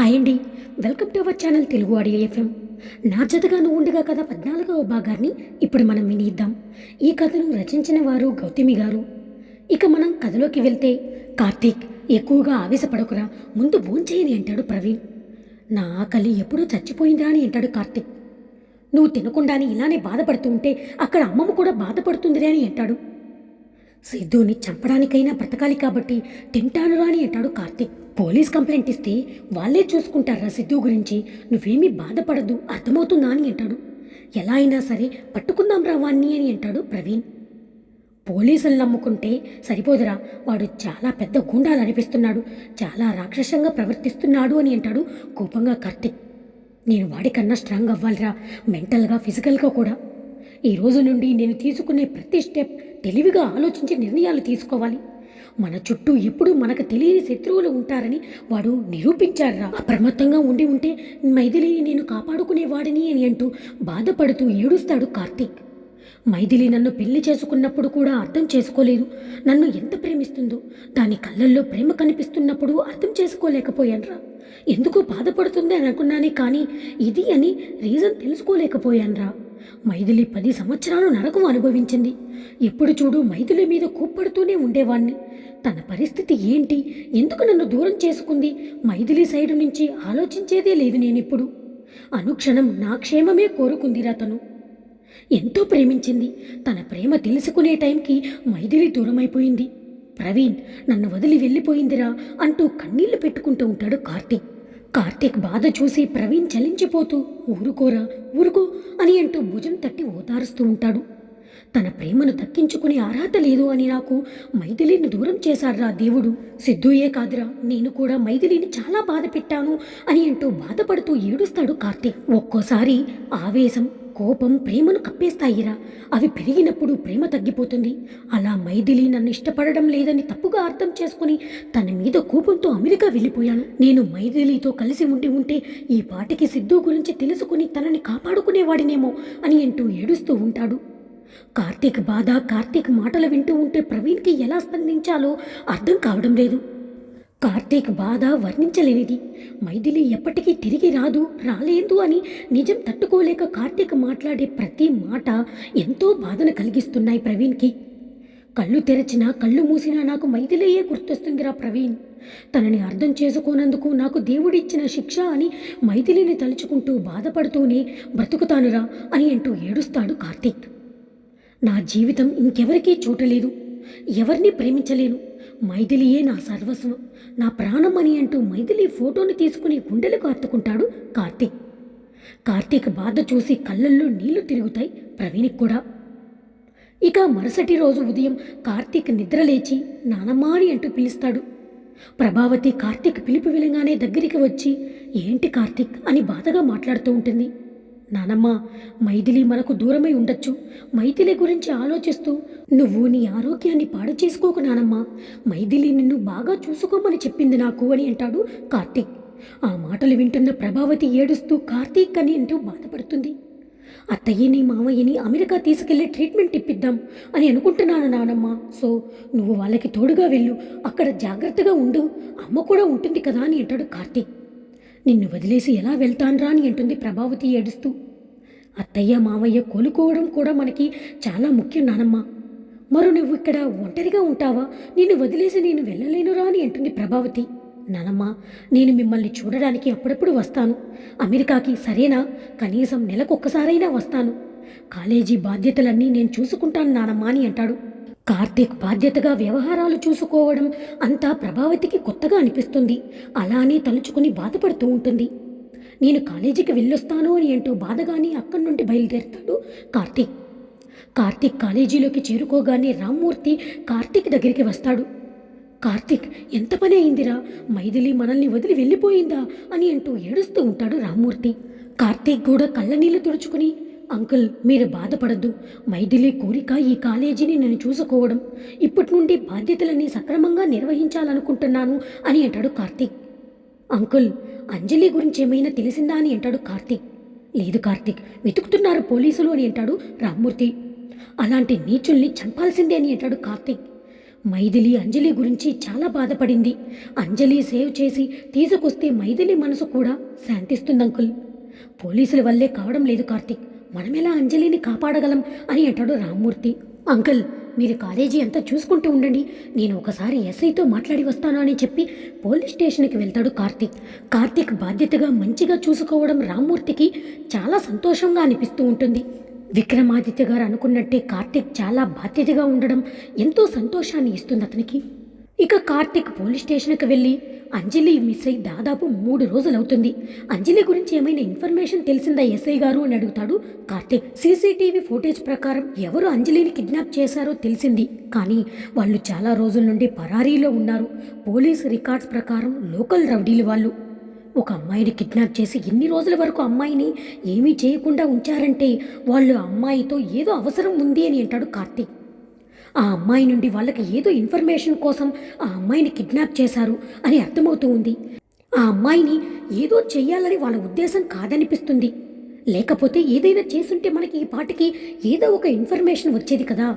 Hi అండి. Welcome to our channel Telugu audio FM. నా జతగా నువ్వు ఉండగా కథ పద్నాలుగవ భాగాన్ని ఇప్పుడు మనం వినిద్దాం. ఈ కథను రచించిన వారు గౌతమి గారు. ఇక మనం కథలోకి వెళ్తే కార్తీక్ ఎక్కువగా ఆవేశపడకురా ముందు భోంచేయని అంటాడు ప్రవీణ్. నా ఆకలి ఎప్పుడూ చచ్చిపోయిందిరా అని అంటాడు కార్తీక్. నువ్వు తినకుండానే ఇలానే బాధపడుతూ ఉంటే అక్కడ అమ్మమ్మ కూడా బాధపడుతుందిరే అని అంటాడు. సిద్ధుని చంపడానికైనా బ్రతకాలి కాబట్టి తింటానురా అని అంటాడు కార్తీక్. పోలీస్ కంప్లైంట్ ఇస్తే వాళ్ళే చూసుకుంటారా సిద్ధు గురించి? నువ్వేమీ బాధపడద్దు అర్థమవుతుందా అని అంటాడు. ఎలా అయినా సరే పట్టుకుందాం రా వాణ్ణి అని అంటాడు ప్రవీణ్. పోలీసులు నమ్ముకుంటే సరిపోదురా వాడు చాలా పెద్ద గుండాలు అనిపిస్తున్నాడు చాలా రాక్షసంగా ప్రవర్తిస్తున్నాడు అని అంటాడు కోపంగా కార్తిక్. నేను వాడికన్నా స్ట్రాంగ్ అవ్వాలిరా మెంటల్గా ఫిజికల్గా కూడా. ఈ రోజు నుండి నేను తీసుకునే ప్రతి స్టెప్ తెలివిగా ఆలోచించి నిర్ణయాలు తీసుకోవాలి. మన చుట్టూ ఎప్పుడూ మనకు తెలియని శత్రువులు ఉంటారని వాడు నిరూపించాడురా. అప్రమత్తంగా ఉండి ఉంటే మైథిలిని నేను కాపాడుకునేవాడిని అని అంటూ బాధపడుతూ ఏడుస్తాడు కార్తీక్. మైథిలి నన్ను పెళ్ళి చేసుకున్నప్పుడు కూడా అర్థం చేసుకోలేదు. నన్ను ఎంత ప్రేమిస్తుందో దాని కళ్ళల్లో ప్రేమ కనిపిస్తున్నప్పుడు అర్థం చేసుకోలేకపోయానురా. ఎందుకు బాధపడుతుంది అని అనుకున్నానే కానీ ఇది అని రీజన్ తెలుసుకోలేకపోయానురా. మైథిలి పది సంవత్సరాలు నరకం అనుభవించింది. ఎప్పుడు చూడు మైథిలి మీద కూప్పడుతూనే ఉండేవాణ్ణి. తన పరిస్థితి ఏంటి? ఎందుకు నన్ను దూరం చేసుకుంది? మైథిలి సైడు నుంచి ఆలోచించేదే లేదు నేనిప్పుడు. అనుక్షణం నా క్షేమమే కోరుకుందిరా తను. ఎంతో ప్రేమించింది. తన ప్రేమ తెలుసుకునే టైంకి మైథిలి దూరమైపోయింది. ప్రవీణ్ నన్ను వదిలి వెళ్ళిపోయిందిరా అంటూ కన్నీళ్ళు పెట్టుకుంటూ ఉంటాడు కార్తీక్. కార్తీక్ బాధ చూసి ప్రవీణ్ చలించిపోతూ ఊరుకోరా ఊరుకో అని అంటూ భుజం తట్టి ఓదారుస్తూ ఉంటాడు. తన ప్రేమను దక్కించుకునే అర్హత లేదు అని నాకు మైథిలిని దూరం చేశాడ్రా దేవుడు. సిద్ధుయే కాదురా నేను కూడా మైథిలిని చాలా బాధ పెట్టాను అని అంటూ బాధపడుతూ ఏడుస్తాడు కార్తీక్. ఒక్కోసారి ఆవేశం కోపం ప్రేమను కప్పేస్తాయిరా. అవి పెరిగినప్పుడు ప్రేమ తగ్గిపోతుంది. అలా మైథిలి నన్ను ఇష్టపడడం లేదని తప్పుగా అర్థం చేసుకుని తన మీద కోపంతో అమెరికా వెళ్ళిపోయాను. నేను మైథిలితో కలిసి ఉండి ఉంటే ఈ పాటికి సిద్ధు గురించి తెలుసుకుని తనని కాపాడుకునేవాడినేమో అని అంటూ ఏడుస్తూ ఉంటాడు. కార్తీక్ బాధ కార్తీక్ మాటలు వింటూ ఉంటే ప్రవీణ్కి ఎలా స్పందించాలో అర్థం కావడం లేదు. కార్తీక్ బాధ వర్ణించలేనిది. మైథిలి ఎప్పటికీ తిరిగి రాదు రాలేదు అని నిజం తట్టుకోలేక కార్తీక్ మాట్లాడే ప్రతి మాట ఎంతో బాధను కలిగిస్తున్నాయి ప్రవీణ్కి. కళ్ళు తెరచినా కళ్ళు మూసినా నాకు మైథిలియే గుర్తొస్తుందిరా ప్రవీణ్. తనని అర్థం చేసుకోనందుకు నాకు దేవుడిచ్చిన శిక్ష అని మైథిలిని తలుచుకుంటూ బాధపడుతూనే బ్రతుకుతానురా అని అంటూ ఏడుస్తాడు కార్తీక్. నా జీవితం ఇంకెవరికీ చూడలేదు ఎవరిని ప్రేమించలేను. మైథిలియే నా సర్వస్వం. నా ప్రాణం అని అంటూ మైథిలి ఫోటోని తీసుకుని గుండెలకు హత్తుకుంటాడు కార్తీక్. కార్తీక్ బాధ చూసి కళ్ళల్లో నీళ్ళు తిరుగుతాయి ప్రవీణ్కి కూడా. ఇక మరుసటి రోజు ఉదయం కార్తీక్ నిద్రలేచి నానమ్మాని అంటూ పిలుస్తాడు. ప్రభావతి కార్తీక్ పిలుపు వినగానే దగ్గరికి వచ్చి ఏంటి కార్తీక్? అని బాధగా మాట్లాడుతూ ఉంటుంది. నానమ్మ మైథిలి మనకు దూరమై ఉండొచ్చు. మైథిలి గురించి ఆలోచిస్తూ నువ్వు నీ ఆరోగ్యాన్ని పాడు చేసుకోకు నానమ్మ. మైథిలి నిన్ను బాగా చూసుకోమని చెప్పింది నాకు అని అంటాడు కార్తీక్. ఆ మాటలు వింటున్న ప్రభావతి ఏడుస్తూ కార్తీక్ అని అంటూ బాధపడుతుంది. అత్తయ్యని మామయ్యని అమెరికా తీసుకెళ్ళే ట్రీట్మెంట్ ఇప్పిద్దాం అని అనుకుంటున్నాను నానమ్మ. సో నువ్వు వాళ్ళకి తోడుగా వెళ్ళు. అక్కడ జాగ్రత్తగా ఉండు. అమ్మ కూడా ఉంటుంది కదా అని అంటాడు కార్తీక్. నిన్ను వదిలేసి ఎలా వెళ్తాన్రా అని అంటుంది ప్రభావతి ఏడుస్తూ. అత్తయ్య మామయ్య కోలుకోవడం కూడా మనకి చాలా ముఖ్యం నానమ్మ. మరో నువ్వు ఇక్కడ ఒంటరిగా ఉంటావా? నిన్ను వదిలేసి నేను వెళ్ళలేనురా అని అంటుంది ప్రభావతి. నానమ్మ నేను మిమ్మల్ని చూడడానికి అప్పుడప్పుడు వస్తాను. అమెరికాకి సరేనా? కనీసం నెలకొక్కసారైనా వస్తాను. కాలేజీ బాధ్యతలన్నీ నేను చూసుకుంటాను నానమ్మ అని అంటాడు. కార్తీక్ బాధ్యతగా వ్యవహారాలు చూసుకోవడం అంతా ప్రభావతికి కొత్తగా అనిపిస్తుంది. అలానే తలుచుకుని బాధపడుతూ ఉంటుంది. నేను కాలేజీకి వెళ్ళొస్తాను అని అంటూ బాధగాని అక్కడి నుండి బయలుదేరుతాడు కార్తీక్. కార్తీక్ కాలేజీలోకి చేరుకోగానే రామ్మూర్తి కార్తీక్ దగ్గరికి వస్తాడు. కార్తీక్ ఎంత పని అయిందిరా? మైథిలి మనల్ని వదిలి వెళ్ళిపోయిందా? అని అంటూ ఏడుస్తూ ఉంటాడు రామ్మూర్తి. కార్తీక్ కూడా కళ్ళనీళ్ళు తుడుచుకుని అంకుల్ మీరు బాధపడద్దు. మైథిలి కోరిక ఈ కాలేజీని నేను చూసుకోవడం. ఇప్పటి నుండి బాధ్యతలన్నీ సక్రమంగా నిర్వహించాలనుకుంటున్నాను అని అంటాడు కార్తీక్. అంకుల్ అంజలి గురించి ఏమైనా తెలిసిందా అని అంటాడు కార్తీక్. లేదు కార్తీక్ వెతుకుతున్నారు పోలీసులు అని అంటాడు రామ్మూర్తి. అలాంటి నీచుల్ని చంపాల్సిందే అని అంటాడు కార్తీక్. మైథిలి అంజలి గురించి చాలా బాధపడింది. అంజలి సేవ్ చేసి తీసుకొస్తే మైథిలి మనసు కూడా శాంతిస్తుంది అంకుల్. పోలీసుల వల్లే కావడం లేదు కార్తీక్. మనమెలా అంజలిని కాపాడగలం అని అంటాడు రామ్మూర్తి. అంకుల్ మీరు కాలేజీ అంతా చూసుకుంటూ ఉండండి. నేను ఒకసారి ఎస్ఐతో మాట్లాడి వస్తాను అని చెప్పి పోలీస్ స్టేషన్కి వెళ్తాడు కార్తీక్. కార్తీక్ బాధ్యతగా మంచిగా చూసుకోవడం రామ్మూర్తికి చాలా సంతోషంగా అనిపిస్తూ ఉంటుంది. విక్రమాదిత్య గారు అనుకున్నట్టే కార్తీక్ చాలా బాధ్యతగా ఉండడం ఎంతో సంతోషాన్ని ఇస్తుంది అతనికి. ఇక కార్తిక్ పోలీస్ స్టేషన్కి వెళ్ళి అంజలి మిస్ అయి దాదాపు మూడు రోజులు అవుతుంది అంజలి గురించి ఏమైనా ఇన్ఫర్మేషన్ తెలిసిందా ఎస్ఐ గారు అని అడుగుతాడు కార్తిక్. సీసీటీవీ ఫుటేజ్ ప్రకారం ఎవరు అంజలిని కిడ్నాప్ చేశారో తెలిసింది. కానీ వాళ్ళు చాలా రోజుల నుండి పరారీలో ఉన్నారు. పోలీస్ రికార్డ్స్ ప్రకారం లోకల్ రౌడీలు వాళ్ళు. ఒక అమ్మాయిని కిడ్నాప్ చేసి ఎన్ని రోజుల వరకు అమ్మాయిని ఏమీ చేయకుండా ఉంచారంటే వాళ్ళు అమ్మాయితో ఏదో అవసరం ఉంది అని అంటాడు కార్తీక్. ఆ అమ్మాయి నుండి వాళ్ళకి ఏదో ఇన్ఫర్మేషన్ కోసం ఆ అమ్మాయిని కిడ్నాప్ చేశారు అని అర్థమవుతూ ఉంది. ఆ అమ్మాయిని ఏదో చెయ్యాలని వాళ్ళ ఉద్దేశం కాదనిపిస్తుంది. లేకపోతే ఏదైనా చేసుంటే మనకి ఈ పాటికి ఏదో ఒక ఇన్ఫర్మేషన్ వచ్చేది కదా.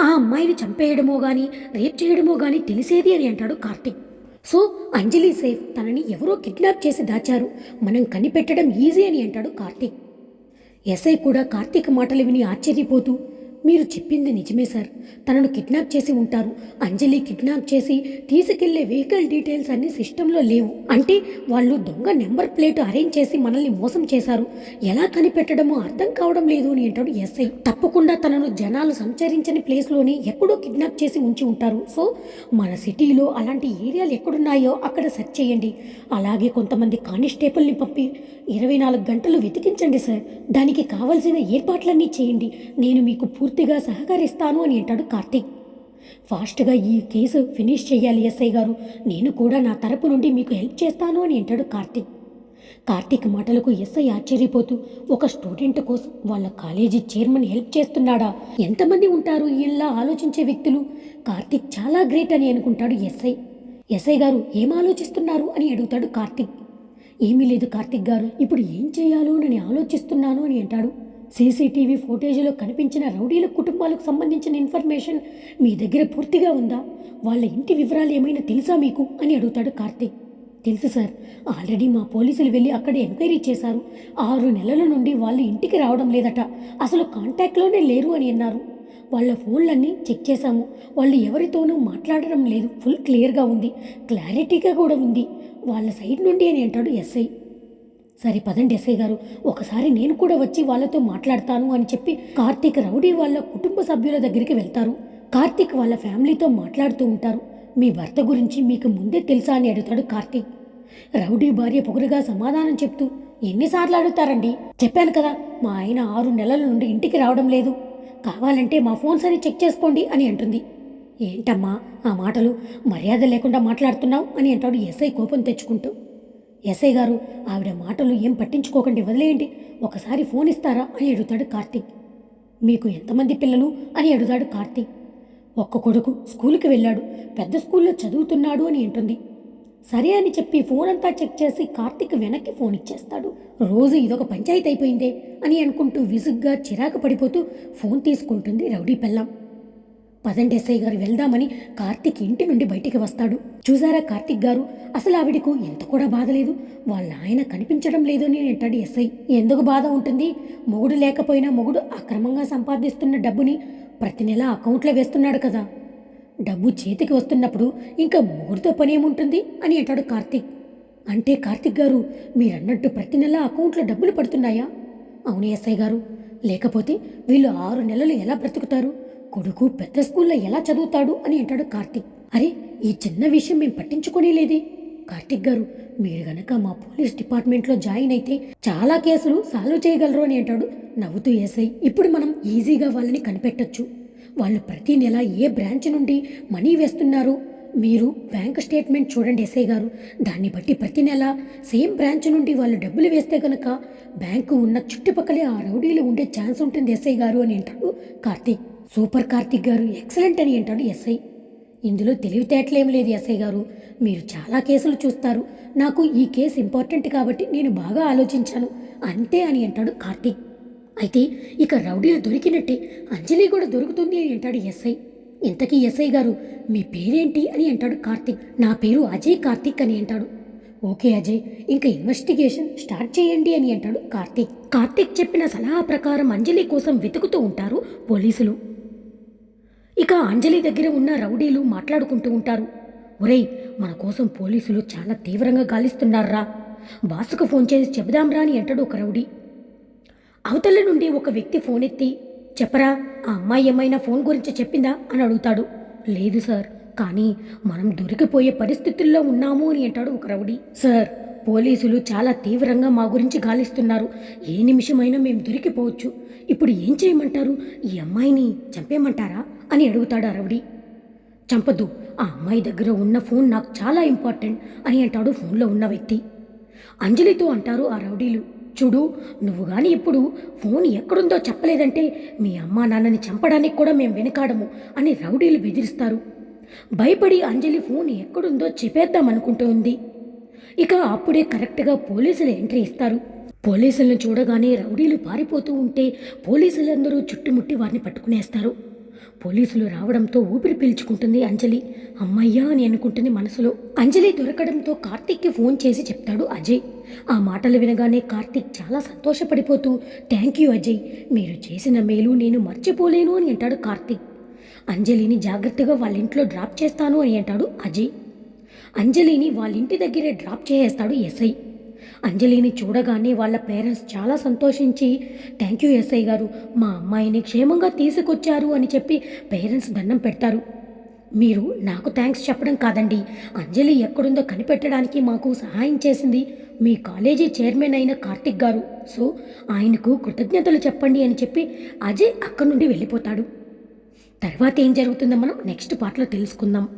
ఆ అమ్మాయిని చంపేయడమో కానీ రేప్ చేయడమో కానీ తెలిసేది అని అంటాడు కార్తిక్. సో అంజలి సేఫ్ తనని ఎవరో కిడ్నాప్ చేసి దాచారు. మనం కనిపెట్టడం ఈజీ అని అంటాడు కార్తిక్. ఎస్ఐ కూడా కార్తీక్ మాటలు విని ఆశ్చర్యపోతూ మీరు చెప్పింది నిజమే సార్. తనను కిడ్నాప్ చేసి ఉంటారు. అంజలి కిడ్నాప్ చేసి తీసుకెళ్ళే వెహికల్ డీటెయిల్స్ అన్ని సిస్టంలో లేవు. అంటే వాళ్ళు దొంగ నెంబర్ ప్లేట్ అరేంజ్ చేసి మనల్ని మోసం చేశారు. ఎలా కనిపెట్టడమో అర్థం కావడం లేదు అని అంటాడు ఎస్ఐ. తప్పకుండా తనను జనాలు సంచరించని ప్లేస్లోనే ఎక్కడో కిడ్నాప్ చేసి ఉంచి ఉంటారు. సో మన సిటీలో అలాంటి ఏరియాలు ఎక్కడున్నాయో అక్కడ సెర్చ్ చేయండి. అలాగే కొంతమంది కానిస్టేబుల్ని పంపి ఇరవై నాలుగు గంటలు వెతికించండి సార్. దానికి కావలసిన ఏర్పాట్లన్నీ చేయండి. నేను మీకు పూర్తిగా సహకరిస్తాను అని అంటాడు కార్తీక్. ఫాస్ట్గా ఈ కేసు ఫినిష్ చేయాలి ఎస్ఐ గారు. నేను కూడా నా తరపు నుండి మీకు హెల్ప్ చేస్తాను అని అంటాడు కార్తీక్. కార్తీక్ మాటలకు ఎస్ఐ ఆశ్చర్యపోతూ ఒక స్టూడెంట్ కోసం వాళ్ళ కాలేజీ చైర్మన్ హెల్ప్ చేస్తున్నాడా? ఎంతమంది ఉంటారు ఇలా ఆలోచించే వ్యక్తులు? కార్తీక్ చాలా గ్రేట్ అని అనుకుంటాడు ఎస్ఐ. ఎస్ఐ గారు ఏం ఆలోచిస్తున్నారు అని అడుగుతాడు కార్తీక్. ఏమీ లేదు కార్తిక్ గారు ఇప్పుడు ఏం చేయాలో అని ఆలోచిస్తున్నాను అని అంటాడు. సీసీటీవీ ఫోటేజ్లో కనిపించిన రౌడీల కుటుంబాలకు సంబంధించిన ఇన్ఫర్మేషన్ మీ దగ్గర పూర్తిగా ఉందా? వాళ్ళ ఇంటి వివరాలు ఏమైనా తెలుసా మీకు? అని అడుగుతాడు కార్తీక్. తెలుసు సార్. ఆల్రెడీ మా పోలీసులు వెళ్ళి అక్కడ ఎంక్వైరీ చేశారు. ఆరు నెలల నుండి వాళ్ళు ఇంటికి రావడం లేదట. అసలు కాంటాక్ట్లోనే లేరు అని అన్నారు. వాళ్ళ ఫోన్లన్నీ చెక్ చేశాము. వాళ్ళు ఎవరితోనూ మాట్లాడడం లేదు. ఫుల్ క్లియర్గా ఉంది. క్లారిటీగా కూడా ఉంది. వాళ్ళ సైడ్ నుండి అని అంటాడు ఎస్ఐ. సరే పదండి ఎస్ఐ గారు ఒకసారి నేను కూడా వచ్చి వాళ్ళతో మాట్లాడతాను అని చెప్పి కార్తీక్ రౌడీ వాళ్ళ కుటుంబ సభ్యుల దగ్గరికి వెళ్తారు. కార్తీక్ వాళ్ళ ఫ్యామిలీతో మాట్లాడుతూ ఉంటారు. మీ భర్త గురించి మీకు ముందే తెలుసా అని అడుగుతాడు కార్తీక్. రౌడీ భార్య పొగరుగా సమాధానం చెప్తూ ఎన్నిసార్లు అడుగుతారండి? చెప్పాను కదా మా ఆయన ఆరు నెలల నుండి ఇంటికి రావడం లేదు. కావాలంటే మా ఫోన్స్ అని చెక్ చేసుకోండి అని అంటుంది. ఏంటమ్మా ఆ మాటలు మర్యాద లేకుండా మాట్లాడుతున్నావు అని అంటాడు ఎస్ఐ కోపం తెచ్చుకుంటూ. ఎస్ఐ గారు ఆవిడ మాటలు ఏం పట్టించుకోకండి వదిలేయండి. ఒకసారి ఫోన్ ఇస్తారా అని అడుగుతాడు కార్తీక్. మీకు ఎంతమంది పిల్లలు అని అడుగుతాడు కార్తీక్. ఒక్క కొడుకు స్కూల్కి వెళ్ళాడు పెద్ద స్కూల్లో చదువుతున్నాడు అని అంటుంది. సరే అని చెప్పి ఫోన్ అంతా చెక్ చేసి కార్తీక్ వెనక్కి ఫోన్ ఇచ్చేస్తాడు. రోజు ఇదొక పంచాయతీ అయిపోయిందే అని అనుకుంటూ విసుగ్గా చిరాకు పడిపోతూ ఫోన్ తీసుకుంటుంది రౌడీ పెళ్ళాం. పదండి ఎస్ఐ గారు వెళ్దామని కార్తిక్ ఇంటి నుండి బయటికి వస్తాడు. చూసారా కార్తిక్ గారు? అసలు ఆవిడకు ఎంత కూడా బాధ లేదు. వాళ్ళ ఆయన కనిపించడం లేదు అని అంటాడు ఎస్ఐ. ఎందుకు బాధ ఉంటుంది? మొగుడు లేకపోయినా మొగుడు అక్రమంగా సంపాదిస్తున్న డబ్బుని ప్రతి నెల అకౌంట్లో వేస్తున్నాడు కదా. డబ్బు చేతికి వస్తున్నప్పుడు ఇంకా మొగుడితో పని ఏముంటుంది అని అంటాడు కార్తీక్. అంటే కార్తిక్ గారు మీరన్నట్టు ప్రతి నెల అకౌంట్లో డబ్బులు పడుతున్నాయా? అవును ఎస్ఐ గారు. లేకపోతే వీళ్ళు ఆరు నెలలు ఎలా బ్రతుకుతారు? కొడుకు పెద్ద స్కూల్లో ఎలా చదువుతాడు అని అంటాడు కార్తీక్. అరే ఈ చిన్న విషయం మేము పట్టించుకోనే లేదే గారు మీరు గనక మా పోలీస్ డిపార్ట్మెంట్లో జాయిన్ అయితే చాలా కేసులు సాల్వ్ చేయగలరు అని అంటాడు నవ్వుతూ ఏసై ఇప్పుడు మనం ఈజీగా వాళ్ళని కనిపెట్టొచ్చు. వాళ్ళు ప్రతి నెల ఏ బ్రాంచ్ నుండి మనీ వేస్తున్నారు? మీరు బ్యాంక్ స్టేట్మెంట్ చూడండి ఎస్ఐ గారు. దాన్ని బట్టి ప్రతి నెల సేమ్ బ్రాంచ్ నుండి వాళ్ళు డబ్బులు వేస్తే కనుక బ్యాంకు ఉన్న చుట్టుపక్కలే ఆ రౌడీలు ఉండే ఛాన్స్ ఉంటుంది ఎస్ఐ గారు అని అంటాడు కార్తీక్. సూపర్ కార్తీక్ గారు ఎక్సలెంట్ అని అంటాడు ఎస్ఐ. ఇందులో తెలివితేటలేం లేదు ఎస్ఐ గారు. మీరు చాలా కేసులు చూస్తారు. నాకు ఈ కేసు ఇంపార్టెంట్ కాబట్టి నేను బాగా ఆలోచించాను. అంతే అని అంటాడు కార్తీక్. అయితే ఇక రౌడీలు దొరికినట్టే అంజలి కూడా దొరుకుతుంది అని అంటాడు ఎస్ఐ. ఇంతకీ ఎస్ఐ గారు మీ పేరేంటి అని అంటాడు కార్తిక్. నా పేరు అజయ్ కార్తిక్ అని అంటాడు. ఓకే అజయ్ ఇంకా ఇన్వెస్టిగేషన్ స్టార్ట్ చేయండి అని అంటాడు కార్తిక్. కార్తిక్ చెప్పిన సలహా ప్రకారం అంజలి కోసం వెతుకుతూ ఉంటారు పోలీసులు. ఇక అంజలి దగ్గర ఉన్న రౌడీలు మాట్లాడుకుంటూ ఉంటారు. ఒరేయ్ మన కోసం పోలీసులు చాలా తీవ్రంగా గాలిస్తున్నారా బాసుకు ఫోన్ చేసి చెబుదాంరా అని అంటాడు ఒక రౌడీ. అవతల నుండి ఒక వ్యక్తి ఫోన్ ఎత్తి చెప్పరా ఆ అమ్మాయి ఏమైనా ఫోన్ గురించి చెప్పిందా? అని అడుగుతాడు. లేదు సార్ కానీ మనం దొరికిపోయే పరిస్థితుల్లో ఉన్నాము అని అంటాడు ఒక రౌడీ. సార్ పోలీసులు చాలా తీవ్రంగా మా గురించి గాలిస్తున్నారు. ఏ నిమిషమైనా మేము దొరికిపోవచ్చు. ఇప్పుడు ఏం చేయమంటారు? ఈ అమ్మాయిని చంపేయమంటారా? అని అడుగుతాడు ఆ రౌడీ. చంపద్దు. ఆ అమ్మాయి దగ్గర ఉన్న ఫోన్ నాకు చాలా ఇంపార్టెంట్ అని అంటాడు ఫోన్లో ఉన్న వ్యక్తి. అంజలితో అంటారు ఆ రౌడీలు. చూడు నువ్వు కానీ ఇప్పుడు ఫోన్ ఎక్కడుందో చెప్పలేదంటే మీ అమ్మా నాన్నని చంపడానికి కూడా మేము వెనకాడము అని రౌడీలు బెదిరిస్తారు. భయపడి అంజలి ఫోన్ ఎక్కడుందో చెప్పేద్దాం అనుకుంటూ ఉంది. ఇక అప్పుడే కరెక్ట్గా పోలీసులు ఎంట్రీ ఇస్తారు. పోలీసులను చూడగానే రౌడీలు పారిపోతూ ఉంటే పోలీసులందరూ చుట్టుముట్టి వారిని పట్టుకునేస్తారు. పోలీసులు రావడంతో ఊపిరి పీల్చుకుంటుంది అంజలి. అమ్మయ్యా అని అనుకుంటుంది మనసులో. అంజలి దొరకడంతో కార్తీక్కి ఫోన్ చేసి చెప్తాడు అజయ్. ఆ మాటలు వినగానే కార్తీక్ చాలా సంతోషపడిపోతూ థ్యాంక్ యూ అజయ్. మీరు చేసిన మేలు నేను మర్చిపోలేను అని అంటాడు కార్తీక్. అంజలిని జాగ్రత్తగా వాళ్ళ ఇంట్లో డ్రాప్ చేస్తాను అని అంటాడు అజయ్. అంజలిని వాళ్ళ ఇంటి దగ్గరే డ్రాప్ చేసేస్తాడు ఎస్ఐ. అంజలిని చూడగానే వాళ్ళ పేరెంట్స్ చాలా సంతోషించి థ్యాంక్ యూ ఎస్ఐ గారు మా అమ్మాయిని క్షేమంగా తీసుకొచ్చారు అని చెప్పి పేరెంట్స్ దండం పెడతారు. మీరు నాకు థ్యాంక్స్ చెప్పడం కాదండి. అంజలి ఎక్కడుందో కనిపెట్టడానికి మాకు సహాయం చేసింది మీ కాలేజీ చైర్మన్ అయిన కార్తిక్ గారు. సో ఆయనకు కృతజ్ఞతలు చెప్పండి అని చెప్పి అజయ్ అక్కడి నుండి వెళ్ళిపోతాడు. తర్వాత ఏం జరుగుతుందో మనం నెక్స్ట్ పార్ట్లో తెలుసుకుందాం.